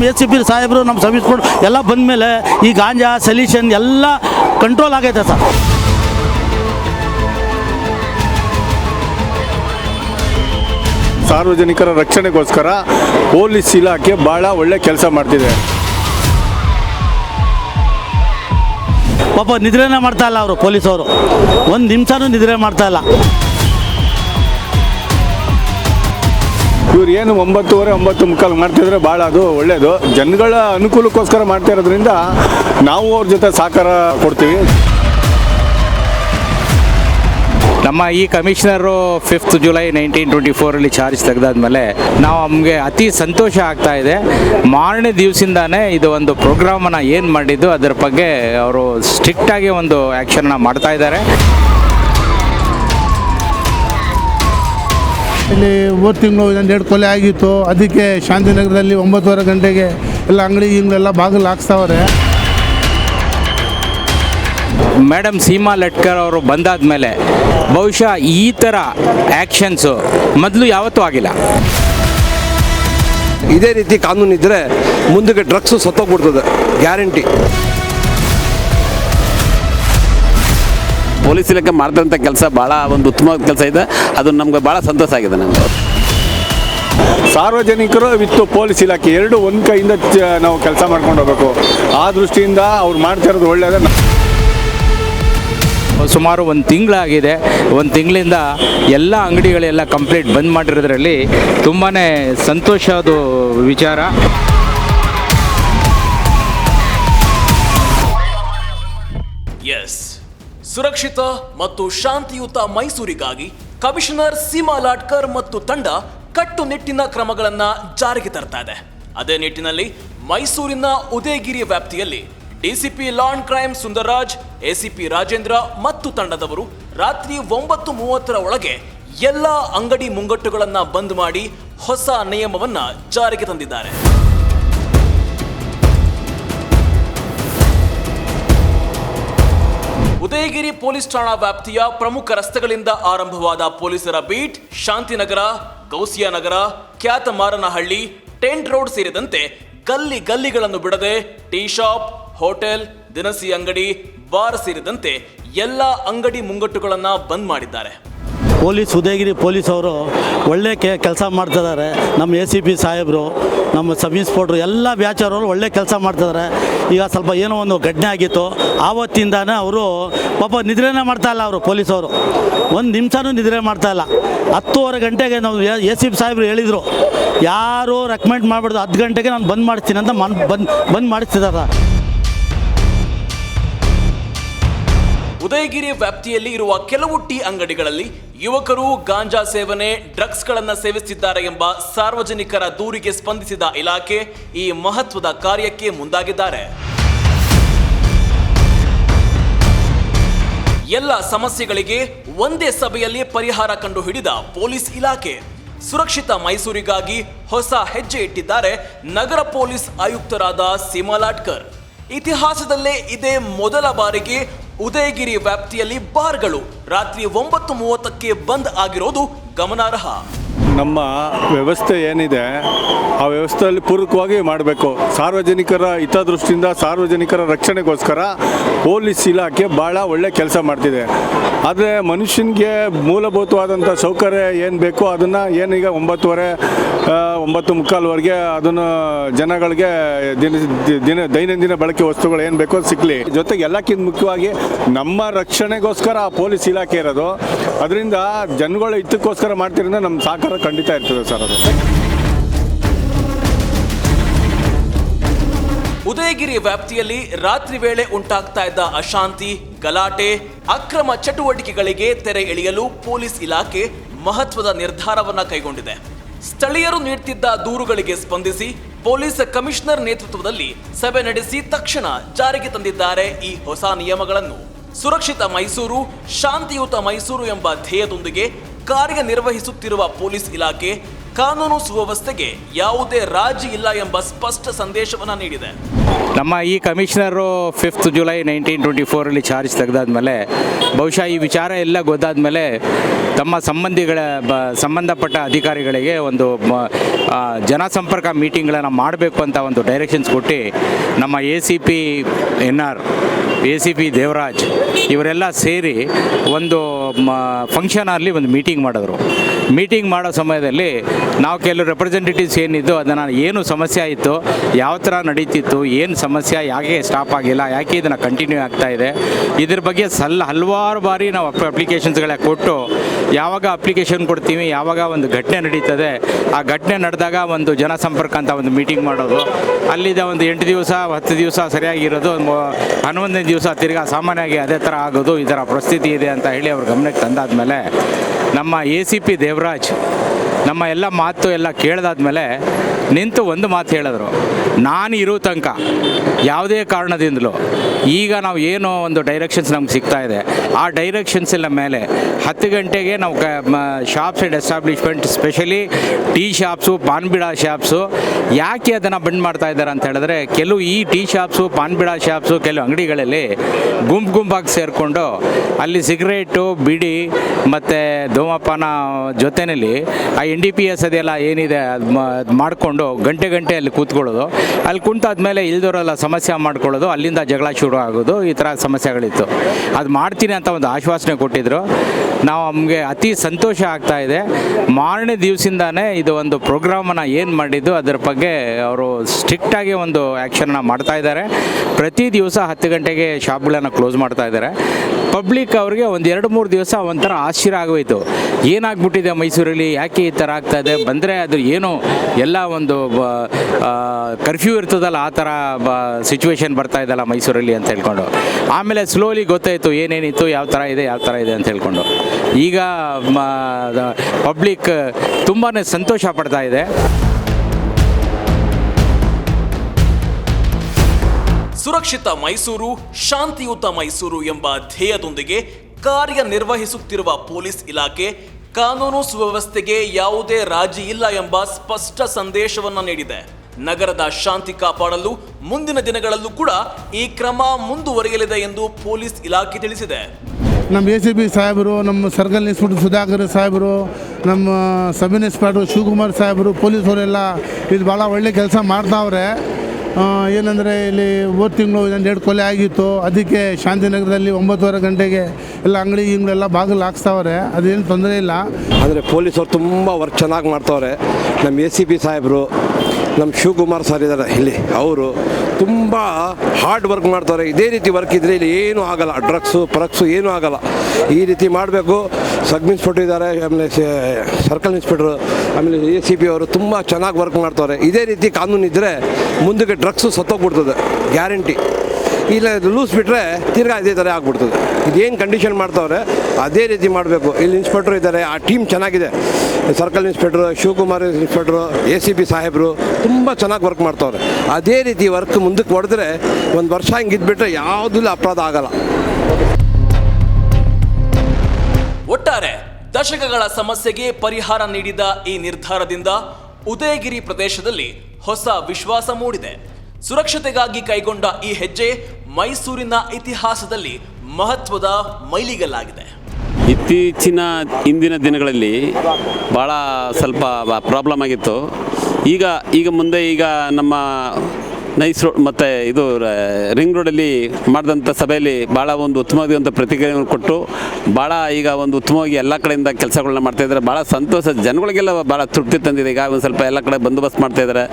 ನಮ್ಮ S C P ಸಾಹೇಬರು ನಮ್ಮ ಸರ್ವಿಸ್ ಬೋರ್ಡ್ ಎಲ್ಲ ಬಂದಮೇಲೆ ಈ ಗಾಂಜಾ ಸಲ್ಯೂಷನ್ ಎಲ್ಲ ಕಂಟ್ರೋಲ್ ಆಗೈತೆ ಸರ್. ಸಾರ್ವಜನಿಕರ ರಕ್ಷಣೆಗೋಸ್ಕರ ಪೊಲೀಸ್ ಇಲಾಖೆ ಭಾಳ ಒಳ್ಳೆ ಕೆಲಸ ಮಾಡ್ತಿದೆ. ಪಾಪ ನಿದ್ರೆನೇ ಮಾಡ್ತಾ ಇಲ್ಲ ಅವರು ಪೊಲೀಸವರು. ಒಂದು ನಿಮಿಷನೂ ನಿದ್ರೆ ಮಾಡ್ತಾ ಇಲ್ಲ. ಇವ್ರು ಏನು ಒಂಬತ್ತುವರೆ, ಒಂಬತ್ತು ಮುಕ್ಕಾಲು ಮಾಡ್ತಿದ್ರೆ ಭಾಳ ಅದು ಒಳ್ಳೆಯದು ಜನಗಳ ಅನುಕೂಲಕ್ಕೋಸ್ಕರ ಮಾಡ್ತಾ ಇರೋದ್ರಿಂದ ನಾವು ಅವ್ರ ಜೊತೆ ಸಹಕಾರ ಕೊಡ್ತೀವಿ. ನಮ್ಮ ಈ commissioner fifth July nineteen twenty ಫೋರಲ್ಲಿ charge ತೆಗೆದಾದ್ಮೇಲೆ ನಾವು ನಮಗೆ ಅತಿ ಸಂತೋಷ ಆಗ್ತಾ ಇದೆ. ಮಾರನೇ ದಿವಸದಿಂದಾನೇ ಇದು ಒಂದು ಪ್ರೋಗ್ರಾಮನ್ನು ಏನು ಮಾಡಿದ್ದು, ಅದರ ಬಗ್ಗೆ ಅವರು ಸ್ಟ್ರಿಕ್ಟಾಗಿ ಒಂದು ಆ್ಯಕ್ಷನ್ನ ಮಾಡ್ತಾ ಇದ್ದಾರೆ. ಇಲ್ಲಿ ಹೋದ ತಿಂಗಳು ಒಂದು ಎರಡು ಕೊಲೆ ಆಗಿತ್ತು. ಅದಕ್ಕೆ ಶಾಂತಿನಗರದಲ್ಲಿ ಒಂಬತ್ತುವರೆ ಗಂಟೆಗೆ ಎಲ್ಲ ಅಂಗಡಿ ಗಿಂಗಳೆಲ್ಲ ಬಾಗಿಲು ಹಾಕ್ಸ್ತಾವ್ರೆ. ಮೇಡಮ್ ಸೀಮಾ ಲಟ್ಕರ್ ಅವರು ಬಂದಾದ ಮೇಲೆ ಬಹುಶಃ ಈ ಥರ ಆ್ಯಕ್ಷನ್ಸು ಮೊದಲು ಯಾವತ್ತೂ ಆಗಿಲ್ಲ. ಇದೇ ರೀತಿ ಕಾನೂನು ಇದ್ದರೆ ಮುಂದಕ್ಕೆ ಡ್ರಗ್ಸು ಸತ್ತೋಗ್ಬಿಡ್ತದೆ ಗ್ಯಾರಂಟಿ ಪೊಲೀಸ್ ಇಲಾಖೆ ಮಾಡಿದಂಥ ಕೆಲಸ ಭಾಳ ಒಂದು ಉತ್ತಮವಾದ ಕೆಲಸ ಇದೆ. ಅದು ನಮ್ಗೆ ಭಾಳ ಸಂತೋಷ ಆಗಿದೆ ನಮಗೆ. ಸಾರ್ವಜನಿಕರು ವಿತ್ತು ಪೊಲೀಸ್ ಇಲಾಖೆ ಎರಡು ಒಂದು ಕೈಯಿಂದ ಚ- ನಾವು ಕೆಲಸ ಮಾಡ್ಕೊಂಡು ಹೋಗ್ಬೇಕು. ಆ ದೃಷ್ಟಿಯಿಂದ ಅವ್ರು ಮಾಡ್ತಾ ಇರೋದು ಒಳ್ಳೆಯದ ಸುಮಾರು ಒಂದು ತಿಂಗಳಾಗಿದೆ. ಒಂದು ತಿಂಗಳಿಂದ ಎಲ್ಲ ಅಂಗಡಿಗಳೆಲ್ಲ ಕಂಪ್ಲೀಟ್ ಬಂದ್ ಮಾಡಿರೋದ್ರಲ್ಲಿ ತುಂಬಾ ಸಂತೋಷದ ವಿಚಾರ. ಸುರಕ್ಷಿತ ಮತ್ತು ಶಾಂತಿಯುತ ಮೈಸೂರಿಗಾಗಿ ಕಮಿಷನರ್ ಸೀಮಾ ಲಾಟ್ಕರ್ ಮತ್ತು ತಂಡ ಕಟ್ಟುನಿಟ್ಟಿನ ಕ್ರಮಗಳನ್ನು ಜಾರಿಗೆ ತರ್ತಾ ಇದೆ. ಅದೇ ನಿಟ್ಟಿನಲ್ಲಿ ಮೈಸೂರಿನ ಉದಯಗಿರಿ ವ್ಯಾಪ್ತಿಯಲ್ಲಿ DCP law and crime Sundarraj, ACP Rajendra ಮತ್ತು ತಂಡದವರು ರಾತ್ರಿ ಒಂಬತ್ತು ಮೂವತ್ತರ ಒಳಗೆ ಎಲ್ಲ ಅಂಗಡಿ ಮುಂಗಟ್ಟುಗಳನ್ನು ಬಂದ್ ಮಾಡಿ ಹೊಸ ನಿಯಮವನ್ನು ಜಾರಿಗೆ ತಂದಿದ್ದಾರೆ. ಉದಯಗಿರಿ ಪೊಲೀಸ್ ಠಾಣಾ ವ್ಯಾಪ್ತಿಯ ಪ್ರಮುಖ ರಸ್ತೆಗಳಿಂದ ಆರಂಭವಾದ ಪೊಲೀಸರ beat Shantinagar, Gausianagar Kyathamaranahalli tent road ಸೇರಿದಂತೆ ಗಲ್ಲಿ ಗಲ್ಲಿಗಳನ್ನು ಬಿಡದೆ ಟೀ ಶಾಪ್, ಹೋಟೆಲ್, ದಿನಸಿ ಅಂಗಡಿ, ಬಾರ್ ಸೇರಿದಂತೆ ಎಲ್ಲ ಅಂಗಡಿ ಮುಂಗಟ್ಟುಗಳನ್ನು ಬಂದ್ ಮಾಡಿದ್ದಾರೆ. ಪೊಲೀಸ್ ಉದಯಗಿರಿ ಪೊಲೀಸ್ ಅವರು ಒಳ್ಳೆ ಕೆ ಕೆಲಸ ಮಾಡ್ತಿದ್ದಾರೆ. ನಮ್ಮ ಎ ಸಿ ಪಿ ಸಾಹೇಬರು, ನಮ್ಮ ಸಬ್ ಇನ್ಸ್ಪೆಕ್ಟ್ರು, ಎಲ್ಲ ಬ್ಯಾಚರವರು ಒಳ್ಳೆ ಕೆಲಸ ಮಾಡ್ತಿದ್ದಾರೆ. ಈಗ ಸ್ವಲ್ಪ ಏನೋ ಒಂದು ಘಟನೆ ಆಗಿತ್ತು. ಆವತ್ತಿಂದಾನೇ ಅವರು ಪಾಪ ನಿದ್ರೆನೇ ಮಾಡ್ತಾ ಇಲ್ಲ ಅವರು ಪೊಲೀಸವರು. ಒಂದು ನಿಮಿಷನೂ ನಿದ್ರೆ ಮಾಡ್ತಾ ಇಲ್ಲ. ಹತ್ತುವರೆ ಗಂಟೆಗೆ ನಾವು ಎ ಸಿ ಪಿ ಸಾಹೇಬರು ಹೇಳಿದರು, ಯಾರು ರೆಕಮೆಂಡ್ ಮಾಡಬಾರ್ದು ಹತ್ತು ಗಂಟೆಗೆ ನಾನು ಬಂದ್ ಮಾಡಿಸ್ತೀನಿ ಅಂತ ಮನ್ ಬಂದ್ ಬಂದ್ ಮಾಡಿಸ್ತಿದ್ದಾರೆ ಉದಯಗಿರಿ ವ್ಯಾಪ್ತಿಯಲ್ಲಿ ಇರುವ ಕೆಲವು ಟೀ ಅಂಗಡಿಗಳಲ್ಲಿ ಯುವಕರು ಗಾಂಜಾ ಸೇವನೆ ಡ್ರಗ್ಸ್ಗಳನ್ನು ಸೇವಿಸುತ್ತಿದ್ದಾರೆ ಎಂಬ ಸಾರ್ವಜನಿಕರ ದೂರಿಗೆ ಸ್ಪಂದಿಸಿದ ಇಲಾಖೆ ಈ ಮಹತ್ವದ ಕಾರ್ಯಕ್ಕೆ ಮುಂದಾಗಿದ್ದಾರೆ. ಎಲ್ಲ ಸಮಸ್ಯೆಗಳಿಗೆ ಒಂದೇ ಸಭೆಯಲ್ಲಿ ಪರಿಹಾರ ಕಂಡು ಹಿಡಿದ ಪೊಲೀಸ್ ಇಲಾಖೆ. ಸುರಕ್ಷಿತ ಮೈಸೂರಿಗಾಗಿ ಹೊಸ ಹೆಜ್ಜೆ ಇಟ್ಟಿದ್ದಾರೆ ನಗರ ಪೊಲೀಸ್ ಆಯುಕ್ತರಾದ ಸೀಮಾ ಲಾಟ್ಕರ್. ಇತಿಹಾಸದಲ್ಲೇ ಇದೇ ಮೊದಲ ಬಾರಿಗೆ ಉದಯಗಿರಿ ವ್ಯಾಪ್ತಿಯಲ್ಲಿ ಬಾರ್ಗಳು ರಾತ್ರಿ ಒಂಬತ್ತು ಮೂವತ್ತಕ್ಕೆ ಬಂದ್ ಆಗಿರೋದು ಗಮನಾರ್ಹ. ನಮ್ಮ ವ್ಯವಸ್ಥೆ ಏನಿದೆ, ಆ ವ್ಯವಸ್ಥೆಯಲ್ಲಿ ಪೂರಕವಾಗಿ ಮಾಡಬೇಕು. ಸಾರ್ವಜನಿಕರ ಹಿತದೃಷ್ಟಿಯಿಂದ ಸಾರ್ವಜನಿಕರ ರಕ್ಷಣೆಗೋಸ್ಕರ ಪೊಲೀಸ್ ಇಲಾಖೆ ಭಾಳ ಒಳ್ಳೆ ಕೆಲಸ ಮಾಡ್ತಿದೆ. ಆದರೆ ಮನುಷ್ಯನಿಗೆ ಮೂಲಭೂತವಾದಂಥ ಸೌಕರ್ಯ ಏನು ಬೇಕೋ ಅದನ್ನು ಏನೀಗ ಒಂಬತ್ತುವರೆ ಒಂಬತ್ತು ಮುಕ್ಕಾಲ್ವರೆಗೆ ಅದನ್ನು ಜನಗಳಿಗೆ ದಿನ ದಿನ, ದೈನಂದಿನ ಬಳಕೆ ವಸ್ತುಗಳು ಏನು ಬೇಕೋ ಸಿಕ್ಕಲಿ ಜೊತೆಗೆ ಎಲ್ಲಕ್ಕಿಂತ ಮುಖ್ಯವಾಗಿ ನಮ್ಮ ರಕ್ಷಣೆಗೋಸ್ಕರ ಆ ಪೊಲೀಸ್ ಇಲಾಖೆ ಇರೋದು. ಅದರಿಂದ ಜನಗಳ ಹಿತಕ್ಕೋಸ್ಕರ ಮಾಡ್ತಿರೋದ್ರಿಂದ ನಮ್ಮ ಸಹಕಾರ ಖಂಡಿತ ಇರ್ತದೆ ಸರ್ ಅದು. ಉದಯಗಿರಿ ವ್ಯಾಪ್ತಿಯಲ್ಲಿ ರಾತ್ರಿ ವೇಳೆ ಉಂಟಾಗ್ತಾ ಇದ್ದ ಅಶಾಂತಿ, ಗಲಾಟೆ, ಅಕ್ರಮ ಚಟುವಟಿಕೆಗಳಿಗೆ ತೆರೆ ಎಳೆಯಲು ಪೊಲೀಸ್ ಇಲಾಖೆ ಮಹತ್ವದ ನಿರ್ಧಾರವನ್ನ ಕೈಗೊಂಡಿದೆ. ಸ್ಥಳೀಯರು ನೀಡುತ್ತಿದ್ದ ದೂರುಗಳಿಗೆ ಸ್ಪಂದಿಸಿ ಪೊಲೀಸ್ ಕಮಿಷನರ್ ನೇತೃತ್ವದಲ್ಲಿ ಸಭೆ ನಡೆಸಿ ತಕ್ಷಣ ಜಾರಿಗೆ ತಂದಿದ್ದಾರೆ ಈ ಹೊಸ ನಿಯಮಗಳನ್ನು. ಸುರಕ್ಷಿತ ಮೈಸೂರು, ಶಾಂತಿಯುತ ಮೈಸೂರು ಎಂಬ ಧ್ಯೇಯದೊಂದಿಗೆ ಕಾರ್ಯನಿರ್ವಹಿಸುತ್ತಿರುವ ಪೊಲೀಸ್ ಇಲಾಖೆ ಕಾನೂನು ಸುವ್ಯವಸ್ಥೆಗೆ ಯಾವುದೇ ರಾಜಿ ಇಲ್ಲ ಎಂಬ ಸ್ಪಷ್ಟ ಸಂದೇಶವನ್ನು ನೀಡಿದೆ. ನಮ್ಮ ಈ commissioner fifth July nineteen twenty ಫೋರಲ್ಲಿ charge ತೆಗೆದಾದ್ಮೇಲೆ ಬಹುಶಃ ಈ ವಿಚಾರ ಎಲ್ಲ ಗೊತ್ತಾದ್ಮೇಲೆ ತಮ್ಮ ಸಂಬಂಧಿಗಳ ಬ, ಸಂಬಂಧಪಟ್ಟ ಅಧಿಕಾರಿಗಳಿಗೆ ಒಂದು ಜನಸಂಪರ್ಕ ಮೀಟಿಂಗ್ಗಳನ್ನು ಮಾಡಬೇಕು ಅಂತ ಒಂದು ಡೈರೆಕ್ಷನ್ಸ್ ಕೊಟ್ಟು ನಮ್ಮ A C P N R A C P Devaraj ಇವರೆಲ್ಲ ಸೇರಿ ಒಂದು ಫಂಕ್ಷನಲ್ಲಿ ಒಂದು ಮೀಟಿಂಗ್ ಮಾಡಿದ್ರು. ಮೀಟಿಂಗ್ ಮಾಡೋ ಸಮಯದಲ್ಲಿ ನಾವು ಕೆಲವು ರೆಪ್ರೆಸೆಂಟೇಟಿವ್ಸ್ ಏನಿದ್ದು ಅದನ್ನು ಏನು ಸಮಸ್ಯೆ ಆಯಿತು, ಯಾವ ಥರ ನಡೀತಿತ್ತು, ಏನು ಸಮಸ್ಯೆ, ಯಾಕೆ ಸ್ಟಾಪ್ ಆಗಿಲ್ಲ, ಯಾಕೆ ಇದನ್ನು ಕಂಟಿನ್ಯೂ ಆಗ್ತಾ ಇದೆ, ಇದ್ರ ಬಗ್ಗೆ ಸಲ್, ಹಲವಾರು ಬಾರಿ ನಾವು ಅಪ್ಲಿಕೇಶನ್ಸ್ಗಳ ಕೊಟ್ಟು, ಯಾವಾಗ ಅಪ್ಲಿಕೇಶನ್ ಕೊಡ್ತೀವಿ, ಯಾವಾಗ ಒಂದು ಘಟನೆ ನಡೀತದೆ, ಆ ಘಟನೆ ನಡೆದಾಗ ಒಂದು ಜನಸಂಪರ್ಕ ಅಂತ ಒಂದು ಮೀಟಿಂಗ್ ಮಾಡೋದು, ಅಲ್ಲಿದ್ದ ಒಂದು ಎಂಟು ದಿವಸ, ಹತ್ತು ದಿವಸ ಸರಿಯಾಗಿರೋದು ಹನ್ನೊಂದನೇ ದಿವಸ ತಿರ್ಗಾ ಸಾಮಾನ್ಯವಾಗಿ ಅದೇ ಥರ ಆಗೋದು, ಈ ಥರ ಪರಿಸ್ಥಿತಿ ಇದೆ ಅಂತ ಹೇಳಿ ಅವ್ರ ಗಮನಕ್ಕೆ ತಂದಾದ್ಮೇಲೆ ನಮ್ಮ ಎ ಸಿ ಪಿ ದೇವರಾಜ್, ನಮ್ಮ ಎಲ್ಲ ಮಾತು ಎಲ್ಲ ಕೇಳ್ದಾದ್ಮೇಲೆ ನಿಂತು ಒಂದು ಮಾತು ಹೇಳಿದ್ರು. ನಾನು ಇರೋ ತನಕ ಯಾವುದೇ ಕಾರಣದಿಂದಲೂ ಈಗ ನಾವು ಏನು ಒಂದು ಡೈರೆಕ್ಷನ್ಸ್ ನಮ್ಗೆ ಸಿಗ್ತಾ ಇದೆ. ಆ ಡೈರೆಕ್ಷನ್ಸ್ ಎಲ್ಲ ಮೇಲೆ ಹತ್ತು ಗಂಟೆಗೆ ನಾವು ಕ shops and establishment specially tea shops ಪಾನ್ಬಿಡಾ shops ಯಾಕೆ ಅದನ್ನು ಬಂದ್ ಮಾಡ್ತಾ ಇದ್ದಾರೆ ಅಂತ ಹೇಳಿದ್ರೆ, ಕೆಲವು ಈ ಟೀ ಶಾಪ್ಸು ಪಾನ್ಬಿಡಾ ಶಾಪ್ಸು ಕೆಲವು ಅಂಗಡಿಗಳಲ್ಲಿ ಗುಂಪು ಗುಂಪಾಗಿ ಸೇರಿಕೊಂಡು ಅಲ್ಲಿ ಸಿಗರೇಟು, ಬಿಡಿ ಮತ್ತು ಧೂಮಪಾನ ಜೊತೆಯಲ್ಲಿ ಆ ಎನ್ ಡಿ ಪಿ ಎಸ್ ಅದೆಲ್ಲ ಏನಿದೆ ಅದು ಮಾಡಿಕೊಂಡು ಗಂಟೆ ಗಂಟೆ ಅಲ್ಲಿ ಕೂತ್ಕೊಳ್ಳೋದು. ಅಲ್ಲಿ ಕುಂತಾದ್ಮೇಲೆ ಇಲ್ದೋರೆಲ್ಲ ಸಮಸ್ಯೆ ಮಾಡ್ಕೊಳ್ಳೋದು, ಅಲ್ಲಿಂದ ಜಗಳ ಶುರು ಆಗೋದು, ಈ ಥರ ಸಮಸ್ಯೆಗಳಿತ್ತು. ಅದು ಮಾಡ್ತೀನಿ ಅಂತ ಒಂದು ಆಶ್ವಾಸನೆ ಕೊಟ್ಟಿದ್ದರು ನಾವು ನಮಗೆ ಅತಿ ಸಂತೋಷ ಆಗ್ತಾ ಇದೆ. ಮಾರನೇ ದಿವಸದಿಂದಾನೇ ಇದು ಒಂದು ಪ್ರೋಗ್ರಾಮನ್ನು ಏನು ಮಾಡಿದ್ದು, ಅದರ ಬಗ್ಗೆ ಅವರು ಸ್ಟ್ರಿಕ್ಟಾಗಿ ಒಂದು ಆ್ಯಕ್ಷನ್ನ ಮಾಡ್ತಾ ಇದ್ದಾರೆ. ಪ್ರತಿ ದಿವಸ ಹತ್ತು ಗಂಟೆಗೆ ಶಾಪ್ಗಳನ್ನು ಕ್ಲೋಸ್ ಮಾಡ್ತಾ ಇದ್ದಾರೆ. ಪಬ್ಲಿಕ್ ಅವ್ರಿಗೆ ಒಂದು ಎರಡು ಮೂರು ದಿವಸ ಒಂಥರ ಆಶ್ಚರ್ಯ ಆಗೋಯ್ತು. ಏನಾಗ್ಬಿಟ್ಟಿದೆ ಮೈಸೂರಲ್ಲಿ? ಯಾಕೆ ಈ ಥರ ಆಗ್ತಾ ಇದೆ ಬಂದರೆ ಅದು ಏನು ಎಲ್ಲ ಒಂದು ಕರ್ಫ್ಯೂ ಇರ್ತದಲ್ಲ, ಆ ಥರ, ಬ ಸಿಚುವೇಶನ್ ಬರ್ತಾ ಇದ್ದಲ್ಲ ಮೈಸೂರಲ್ಲಿ ಅಂತ ಹೇಳ್ಕೊಂಡು. ಆಮೇಲೆ ಸ್ಲೋಲಿ ಗೊತ್ತಾಯಿತು, ಏನೇನಿತ್ತು, ಯಾವ ಥರ ಇದೆ, ಯಾವ ಥರ ಇದೆ ಅಂತ ಹೇಳ್ಕೊಂಡು. ಈಗ ಪಬ್ಲಿಕ್ ತುಂಬಾ ಸಂತೋಷ ಪಡ್ತಾ ಇದೆ. ಸುರಕ್ಷಿತ ಮೈಸೂರು, ಶಾಂತಿಯುತ ಮೈಸೂರು ಎಂಬ ಧ್ಯೇಯದೊಂದಿಗೆ ಕಾರ್ಯನಿರ್ವಹಿಸುತ್ತಿರುವ ಪೊಲೀಸ್ ಇಲಾಖೆ ಕಾನೂನು ಸುವ್ಯವಸ್ಥೆಗೆ ಯಾವುದೇ ರಾಜಿ ಇಲ್ಲ ಎಂಬ ಸ್ಪಷ್ಟ ಸಂದೇಶವನ್ನು ನೀಡಿದೆ. ನಗರದ ಶಾಂತಿ ಕಾಪಾಡಲು ಮುಂದಿನ ದಿನಗಳಲ್ಲೂ ಕೂಡ ಈ ಕ್ರಮ ಮುಂದುವರಿಯಲಿದೆ ಎಂದು ಪೊಲೀಸ್ ಇಲಾಖೆ ತಿಳಿಸಿದೆ. ನಮ್ಮ ಎ ಸಿ ಬಿ ಸಾಹೇಬರು, ನಮ್ಮ ಸರ್ಕಲ್ ಇನ್ಸ್ಪೆಕ್ಟರ್ ಸುಧಾಕರ್ ಸಾಹೇಬರು, ನಮ್ಮ ಸಬ್ ಇನ್ಸ್ಪೆಕ್ಟರ್ ಶಿವಕುಮಾರ್ ಸಾಹೇಬರು ಪೊಲೀಸವರೆಲ್ಲ ಇದು ಭಾಳ ಒಳ್ಳೆ ಕೆಲಸ ಮಾಡ್ತಾವ್ರೆ. ಏನಂದರೆ ಇಲ್ಲಿ ಹೋದ ತಿಂಗಳು ಎರಡು ಕೊಲೆ ಆಗಿತ್ತು. ಅದಕ್ಕೆ ಶಾಂತಿನಗರದಲ್ಲಿ ಒಂಬತ್ತುವರೆ ಗಂಟೆಗೆ ಎಲ್ಲ ಅಂಗಡಿ ಇಂಗಳೆಲ್ಲ ಬಾಗಿಲು ಹಾಕ್ಸ್ತಾವ್ರೆ. ಅದೇನು ತೊಂದರೆ ಇಲ್ಲ. ಆದರೆ ಪೊಲೀಸರು ತುಂಬ ವರ್ಕ್ ಚೆನ್ನಾಗಿ ಮಾಡ್ತವ್ರೆ. ನಮ್ಮ ಎ ಸಿ ಪಿ ಸಾಹೇಬರು ನಮ್ಮ ಶಿವಕುಮಾರ್ ಸರ್ ಇದ್ದಾರೆ ಇಲ್ಲಿ, ಅವರು. ತುಂಬ ಹಾರ್ಡ್ ವರ್ಕ್ ಮಾಡ್ತಾರೆ. ಇದೇ ರೀತಿ ವರ್ಕ್ ಇದ್ದರೆ ಇಲ್ಲಿ ಏನೂ ಆಗಲ್ಲ. ಡ್ರಗ್ಸು ಪ್ರಗ್ಸು ಏನೂ ಆಗಲ್ಲ. ಈ ರೀತಿ ಮಾಡಬೇಕು. ಸಬ್ ಇನ್ಸ್ಪೆಕ್ಟರ್ ಇದ್ದಾರೆ. ಆಮೇಲೆ ಸರ್ಕಲ್ ಇನ್ಸ್ಪೆಕ್ಟ್ರು ಆಮೇಲೆ ಎ ಸಿ ಪಿ ಅವರು ತುಂಬ ಚೆನ್ನಾಗಿ ವರ್ಕ್ ಮಾಡ್ತಾರೆ. ಇದೇ ರೀತಿ ಕಾನೂನು ಇದ್ದರೆ ಮುಂದಕ್ಕೆ ಡ್ರಗ್ಸು ಸತ್ತೋಗ್ಬಿಡ್ತದೆ. ಗ್ಯಾರಂಟಿ ಇಲ್ಲ ಲೂಸ್ ಬಿಟ್ಟರೆ ತಿರ್ಗಾ ಅದೇ ಥರ ಆಗ್ಬಿಡ್ತದೆ. ಇದೇನು ಕಂಡೀಷನ್ ಮಾಡ್ತಾವ್ರೆ, ಅದೇ ರೀತಿ ಮಾಡಬೇಕು. ಇಲ್ಲಿ ಇನ್ಸ್ಪೆಕ್ಟ್ರ್ ಇದ್ದಾರೆ. ಆ ಟೀಮ್ ಚೆನ್ನಾಗಿದೆ. Circle inspector, Shivakumar inspector, A C B ಸಾಹೇಬರು ತುಂಬ ಚೆನ್ನಾಗಿ ವರ್ಕ್ ಮಾಡ್ತವ್ರೆ. ಅದೇ ರೀತಿ ವರ್ಕ್ ಮುಂದಕ್ಕೆ ಹೊಡೆದ್ರೆ ಒಂದು ವರ್ಷ ಹಿಂಗೆ ಇದ್ಬಿಟ್ರೆ ಯಾವುದೂ ಅಪರಾಧ ಆಗಲ್ಲ. ಒಟ್ಟಾರೆ ದಶಕಗಳ ಸಮಸ್ಯೆಗೆ ಪರಿಹಾರ ನೀಡಿದ ಈ ನಿರ್ಧಾರದಿಂದ ಉದಯಗಿರಿ ಪ್ರದೇಶದಲ್ಲಿ ಹೊಸ ವಿಶ್ವಾಸ ಮೂಡಿದೆ. ಸುರಕ್ಷತೆಗಾಗಿ ಕೈಗೊಂಡ ಈ ಹೆಜ್ಜೆ ಮೈಸೂರಿನ ಇತಿಹಾಸದಲ್ಲಿ ಮಹತ್ವದ ಮೈಲಿಗಲ್ಲಾಗಿದೆ. ಇತ್ತೀಚಿನ ಇಂದಿನ ದಿನಗಳಲ್ಲಿ ಭಾಳ ಸ್ವಲ್ಪ ಪ್ರಾಬ್ಲಮ್ ಆಗಿತ್ತು. ಈಗ ಈಗ ಮುಂದೆ ಈಗ ನಮ್ಮ ನೈಸ್ ರೋಡ್ ಮತ್ತು ಇದು ರಿಂಗ್ ರೋಡಲ್ಲಿ ಮಾಡಿದಂಥ ಸಭೆಯಲ್ಲಿ ಭಾಳ ಒಂದು ಉತ್ತಮವಾದಂಥ ಪ್ರತಿಕ್ರಿಯೆಯನ್ನು ಕೊಟ್ಟು ಭಾಳ ಈಗ ಒಂದು ಉತ್ತಮವಾಗಿ ಎಲ್ಲ ಕಡೆಯಿಂದ ಕೆಲಸಗಳನ್ನ ಮಾಡ್ತಾ ಇದ್ದಾರೆ. ಭಾಳ ಸಂತೋಷ, ಜನಗಳಿಗೆಲ್ಲ ಭಾಳ ತೃಪ್ತಿ ತಂದಿದೆ. ಈಗ ಒಂದು ಸ್ವಲ್ಪ ಎಲ್ಲ ಕಡೆ ಬಂದೋಬಸ್ತ್ ಮಾಡ್ತಾ ಇದ್ದಾರೆ.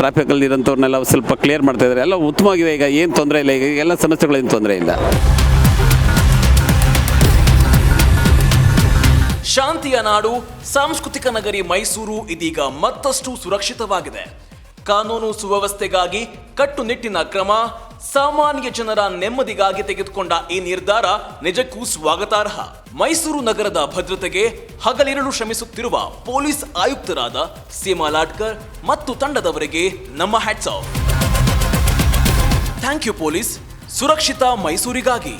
ಟ್ರಾಫಿಕಲ್ಲಿ ಇರೋಂಥವ್ರನ್ನೆಲ್ಲ ಸ್ವಲ್ಪ ಕ್ಲಿಯರ್ ಮಾಡ್ತಾ ಇದ್ದಾರೆ. ಎಲ್ಲ ಉತ್ತಮವಾಗಿದೆ. ಈಗ ಏನು ತೊಂದರೆ ಇಲ್ಲ. ಈಗ ಎಲ್ಲ ಸಮಸ್ಯೆಗಳೇನು ತೊಂದರೆ ಇಲ್ಲ. ಶಾಂತಿಯ ನಾಡು ಸಾಂಸ್ಕೃತಿಕ ನಗರಿ ಮೈಸೂರು ಇದೀಗ ಮತ್ತಷ್ಟು ಸುರಕ್ಷಿತವಾಗಿದೆ. ಕಾನೂನು ಸುವ್ಯವಸ್ಥೆಗಾಗಿ ಕಟ್ಟುನಿಟ್ಟಿನ ಕ್ರಮ, ಸಾಮಾನ್ಯ ಜನರ ನೆಮ್ಮದಿಗಾಗಿ ತೆಗೆದುಕೊಂಡ ಈ ನಿರ್ಧಾರ ನಿಜಕ್ಕೂ ಸ್ವಾಗತಾರ್ಹ. ಮೈಸೂರು ನಗರದ ಭದ್ರತೆಗೆ ಹಗಲಿರಳು ಶ್ರಮಿಸುತ್ತಿರುವ ಪೊಲೀಸ್ ಆಯುಕ್ತರಾದ ಸೀಮಾ ಲಾಡ್ಕರ್ ಮತ್ತು ತಂಡದವರಿಗೆ ನಮ್ಮ hats off thank you police ಸುರಕ್ಷಿತ ಮೈಸೂರಿಗಾಗಿ.